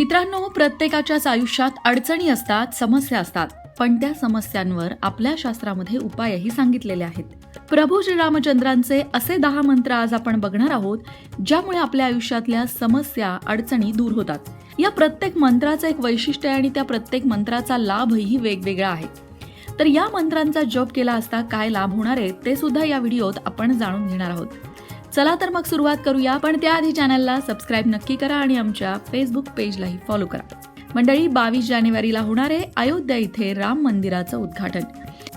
मित्रांनो प्रत्येकाच्याच आयुष्यात अडचणी असतात समस्या असतात पण त्या समस्यांवर आपल्या शास्त्रामध्ये उपायही सांगितलेले आहेत. प्रभू श्रीरामचंद्रांचे असे दहा मंत्र आज आपण बघणार आहोत ज्यामुळे आपल्या आयुष्यातल्या समस्या अडचणी दूर होतात. या प्रत्येक मंत्राचं एक वैशिष्ट्य आहे आणि त्या प्रत्येक मंत्राचा लाभही वेगवेगळा आहे. तर या मंत्रांचा जप केला असता काय लाभ होणार आहे ते सुद्धा या व्हिडिओत आपण जाणून घेणार आहोत. चला तर मग सुरुवात करूया पण त्याआधी चॅनलला सबस्क्राईब नक्की करा आणि आमच्या फेसबुक पेजलाही फॉलो करा. मंडळी बावीस जानेवारीला होणारे अयोध्या इथे राम मंदिराचं उद्घाटन.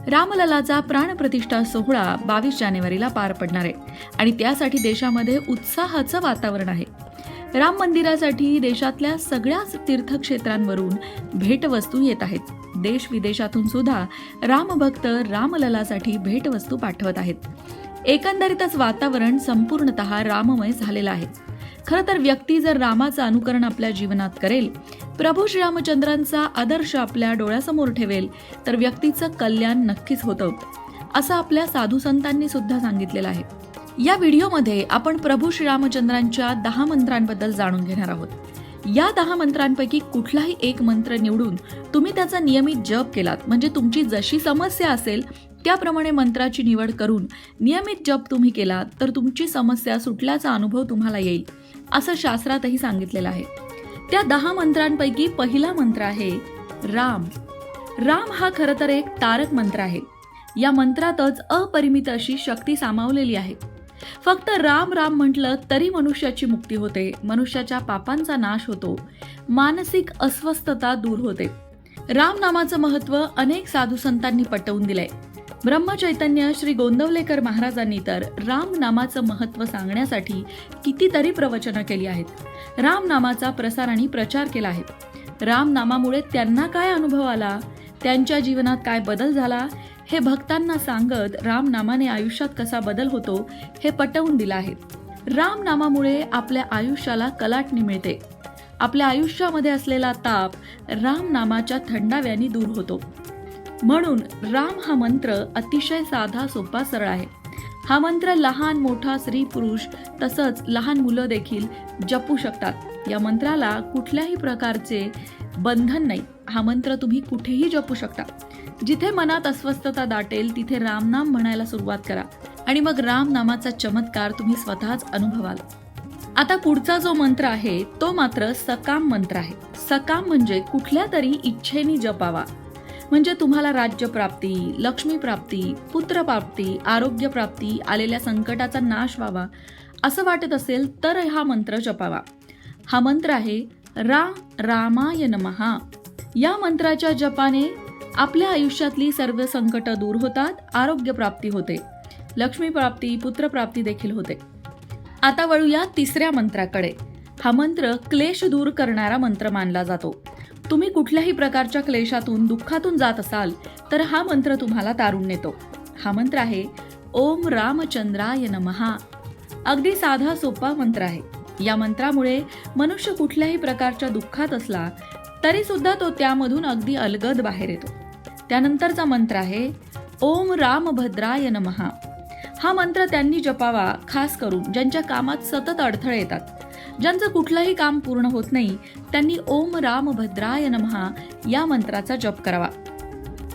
रामललाचा प्राणप्रतिष्ठा सोहळा बावीस जानेवारीला पार पडणार आहे आणि त्यासाठी देशामध्ये उत्साहाचं वातावरण आहे. राम मंदिरासाठी देशातल्या सगळ्याच तीर्थक्षेत्रांवरून भेटवस्तू येत आहेत. देश विदेशातून सुद्धा रामभक्त रामललासाठी भेटवस्तू पाठवत आहेत. एकंदरीतच वातावरण संपूर्णतः राममय झालेलं आहे. खरं तर व्यक्ती जर रामाचं अनुकरण आपल्या जीवनात करेल प्रभू श्रीरामचंद्रांचा आदर्श आपल्या डोळ्यासमोर ठेवेल तर व्यक्तीचं कल्याण नक्कीच होतं असं आपल्या साधू संतांनी सुद्धा सांगितलेलं आहे. या व्हिडिओमध्ये आपण प्रभू श्रीरामचंद्रांच्या दहा मंत्रांबद्दल जाणून घेणार आहोत. या दहा मंत्रांपैकी कुठलाही एक मंत्र निवडून तुम्ही त्याचा नियमित जप केलात म्हणजे तुमची जशी समस्या असेल त्याप्रमाणे मंत्राची निवड करून नियमित जप तुम्ही केलात तर तुमची समस्या सुटल्याचा अनुभव तुम्हाला येईल असं शास्त्रातही सांगितलेलं आहे. त्या दहा मंत्रांपैकी पहिला मंत्र आहे राम. राम हा खरं तर एक तारक मंत्र आहे. या मंत्रातच अपरिमित अशी शक्ती सामावलेली आहे. फक्त राम राम म्हटलं तरी मनुष्याची मुक्ती होते. मनुष्याच्या पापांचा नाश होतो. मानसिक अस्वस्थता दूर होते. राम नामाचं महत्त्व अनेक साधू संतांनी पटवून दिलंय. ब्रह्मचैतन्य श्री गोंदवलेकर महाराजांनी तर राम नामाचं महत्त्व सांगण्यासाठी कितीतरी प्रवचनं केली आहेत. राम नामाचा प्रसार आणि प्रचार केला आहे. राम नामामुळे त्यांना काय अनुभव आला? त्यांच्या जीवनात काय बदल झाला? हे भक्तांना सांगत रामनामाने आयुष्यात कसा बदल होतो हे पटवून दिलं आहे. रामनामामुळे आपल्या आयुष्याला कलाटणी मिळते. आपल्या आयुष्यामध्ये असलेला ताप रामनामाच्या थंडाव्याने दूर होतो. म्हणून राम हा मंत्र अतिशय साधा सोपा सरळ आहे. हा मंत्र लहान मोठा स्त्री पुरुष तसंच लहान मुलं देखील जपू शकतात. या मंत्राला कुठल्याही प्रकारचे बंधन नाही. हा मंत्र तुम्ही कुठेही जपू शकता. जिथे मनात अस्वस्थता दाटेल तिथे रामनाम म्हणायला सुरुवात करा. आणि मग राम नामाचा चमत्कार तुम्ही स्वतःच अनुभवाल. आता पुढचा जो मंत्र आहे तो मात्र सकाम मंत्र आहे. सकाम म्हणजे कुठल्या तरी इच्छेने जपावा. म्हणजे तुम्हाला राज्यप्राप्ती लक्ष्मीप्राप्ती पुत्रप्राप्ती आरोग्यप्राप्ती आलेल्या संकटाचा नाश व्हावा असं वाटत असेल तर हा मंत्र जपावा. हा मंत्र आहे रा रामाय नमहा. या मंत्राच्या जपाने आपल्या आयुष्यातली सर्व संकट दूर होतात आरोग्यप्राप्ती होते. लक्ष्मीप्राप्ती पुत्रप्राप्ती देखील होते. आता वळूया तिसऱ्या मंत्राकडे. हा मंत्र क्लेश दूर करणारा मंत्र मानला जातो. तुम्ही कुठल्याही प्रकारच्या क्लेशातून दुःखातून जात असाल तर हा मंत्र तुम्हाला तारून नेतो. हा मंत्र आहे ओम रामचंद्राय नमहा अगदी साधा सोपा मंत्र आहे. या मंत्रामुळे मनुष्य कुठल्याही प्रकारच्या दुःखात असला तरी सुद्धा तो त्यामधून अगदी अलगद बाहेर येतो. त्यानंतरचा मंत्र आहे ओम रामभद्राय नमहा हा मंत्र त्यांनी जपावा खास करून ज्यांच्या कामात सतत अडथळे येतात. ज्यांचं कुठलंही काम पूर्ण होत नाही त्यांनी ओम राम भद्राय नमहा या मंत्राचा जप करावा.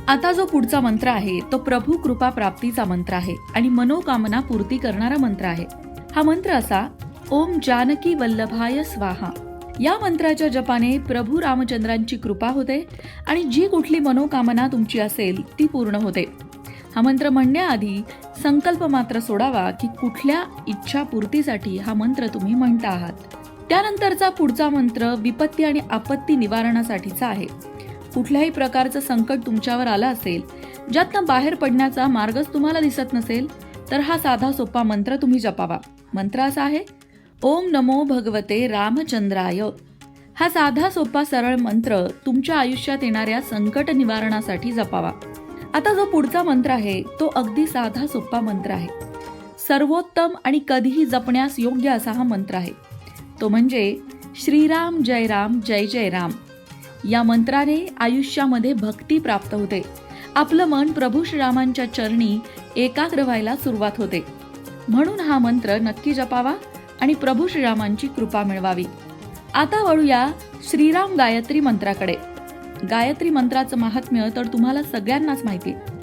आता जो पुढचा मंत्र आहे तो प्रभू कृपा प्राप्तीचा मंत्र आहे आणि मनोकामना पूर्ती करणारा मंत्र आहे. हा मंत्र असा ओम जानकी वल्लभाय स्वाहा. या मंत्राच्या जपाने प्रभू रामचंद्रांची कृपा होते आणि जी कुठली मनोकामना तुमची असेल ती पूर्ण होते. हा मंत्र म्हणण्याआधी संकल्प मात्र सोडावा की कुठल्या इच्छापूर्तीसाठी हा मंत्र तुम्ही म्हणता आहात. त्यानंतरचा पुढचा मंत्र विपत्ती आणि आपत्ती निवारणासाठीचा आहे. कुठल्याही प्रकारचं संकट तुमच्यावर आलं असेल ज्यातनं बाहेर पडण्याचा मार्गच तुम्हाला दिसत नसेल तर हा साधा सोपा मंत्र तुम्ही जपावा. मंत्र असा आहे ओम नमो भगवते रामचंद्राय. हा साधा सोपा सरळ मंत्र तुमच्या आयुष्यात येणाऱ्या संकट निवारणासाठी जपावा. आता जो पुढचा मंत्र आहे तो अगदी साधा सोपा मंत्र आहे. सर्वोत्तम आणि कधीही जपण्यास योग्य असा हा मंत्र आहे. तो म्हणजे श्रीराम जय राम जय जय राम. या मंत्राने आयुष्यामध्ये भक्ती प्राप्त होते. आपलं मन प्रभू श्रीरामांच्या चरणी एकाग्र व्हायला सुरुवात होते. म्हणून हा मंत्र नक्की जपावा. आणि प्रभू श्रीरामांची कृपा मिळवावी. आता वळूया श्रीराम गायत्री मंत्राकडे. गायत्री मंत्राचं महात्म्य तर तुम्हाला सगळ्यांनाच माहिती आहे.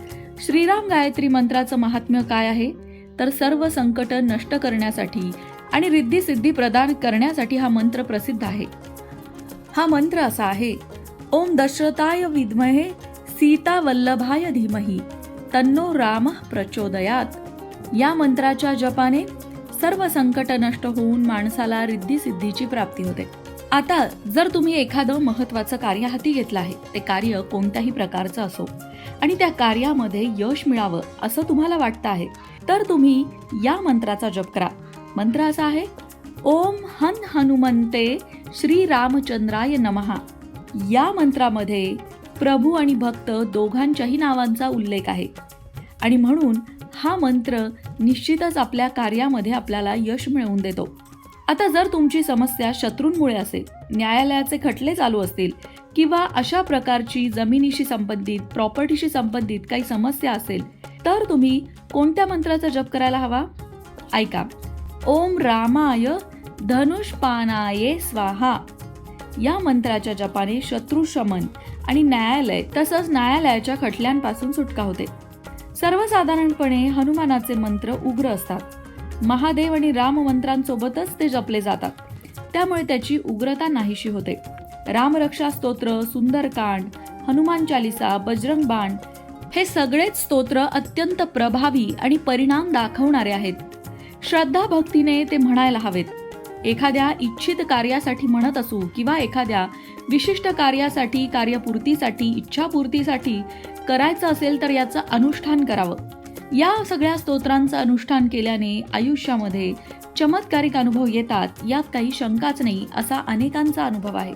श्रीराम गायत्री मंत्राचं महात्म्य काय आहे? तर सर्व संकट नष्ट करण्यासाठी आणि रिद्धी सिद्धी प्रदान करण्यासाठी हा मंत्र प्रसिद्ध आहे. हा मंत्र असा आहे ओम दशरथाय विद्महे सीता वल्लभाय धीमही तन्नो राम प्रचोदयात. या मंत्राच्या जपाने सर्व संकट नष्ट होऊन माणसाला रिद्धी सिद्धीची प्राप्ती होते. आता जर तुम्ही एखादं महत्वाचं कार्य हाती घेतलं आहे ते कार्य कोणत्याही प्रकारचं असो आणि त्या कार्यामध्ये यश मिळावं असं तुम्हाला वाटतं आहे तर तुम्ही या मंत्राचा जप करा. मंत्र असा आहे ओम हन हनुमंते श्री रामचंद्राय नमहा या मंत्रामध्ये प्रभू आणि भक्त दोघांच्याही नावांचा उल्लेख आहे. आणि म्हणून हा मंत्र निश्चितच आपल्या कार्यामध्ये आपल्याला यश मिळवून देतो. आता जर तुमची समस्या शत्रूंमुळे असेल न्यायालयाचे खटले चालू असतील किंवा अशा प्रकारची जमिनीशी संबंधित प्रॉपर्टीशी संबंधित काही समस्या असेल तर तुम्ही कोणत्या मंत्राचा जप करायला हवा? ऐका. ओम रामाय धनुष्पानाये स्वाहा. या मंत्राच्या जपाने शत्रुशमन आणि न्यायालय तसंच न्यायालयाच्या खटल्यांपासून सुटका होते. सर्वसाधारणपणे हनुमानाचे मंत्र उग्र असतात. महादेव आणि राम मंत्रांसोबतच ते जपले जातात. त्यामुळे त्याची उग्रता नाहीशी होते. रामरक्षा स्तोत्र सुंदरकांड हनुमान चालिसा बजरंग बाण हे सगळेच स्तोत्र अत्यंत प्रभावी आणि परिणाम दाखवणारे आहेत. श्रद्धा भक्तीने ते म्हणायला हवेत. एखाद्या इच्छित कार्यासाठी म्हणत असू किंवा एखाद्या विशिष्ट कार्यासाठी कार्यपूर्तीसाठी इच्छापूर्तीसाठी करायचं असेल तर याचं अनुष्ठान करावं. या सगळ्या स्तोत्रांचं अनुष्ठान केल्याने आयुष्यामध्ये चमत्कारिक अनुभव येतात यात काही शंकाच नाही असा अनेकांचा अनुभव आहे.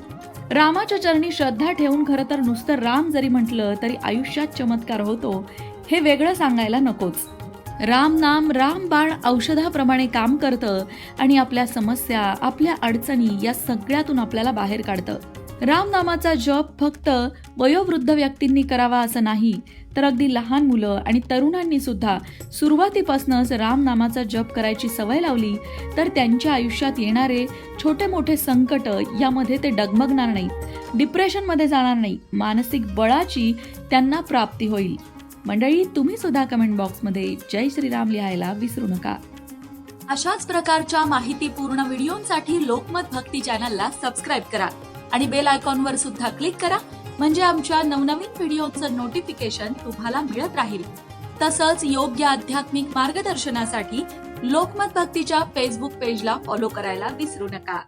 रामाच्या चरणी श्रद्धा ठेवून खरं तर नुसतं राम जरी म्हटलं तरी आयुष्यात चमत्कार होतो हे वेगळं सांगायला नकोच. राम नाम राम बाण औषधाप्रमाणे काम करतं आणि आपल्या समस्या आपल्या अडचणी या सगळ्यातून आपल्याला बाहेर काढतं. रामनामाचा जप फक्त वयोवृद्ध व्यक्तींनी करावा असं नाही तर अगदी लहान मुलं आणि तरुणांनी सुद्धा सुरुवातीपासूनच रामनामाचा जप करायची सवय लावली तर त्यांच्या आयुष्यात येणारे छोटे मोठे संकट यामध्ये ते डगमगणार नाही डिप्रेशनमध्ये जाणार नाही. मानसिक बळाची त्यांना प्राप्ती होईल. मंडळी तुम्ही सुद्धा कमेंट बॉक्समध्ये जय श्रीराम लिहायला विसरू नका. अशाच प्रकारच्या माहितीपूर्ण व्हिडिओंसाठी लोकमत भक्ती चॅनलला सबस्क्राईब करा आणि बेल आयकॉनवर सुद्धा क्लिक करा म्हणजे आमच्या नवनवीन व्हिडिओचं नोटिफिकेशन तुम्हाला मिळत राहील. तसंच योग्य आध्यात्मिक मार्गदर्शनासाठी लोकमत भक्तीच्या फेसबुक पेजला फॉलो करायला विसरू नका.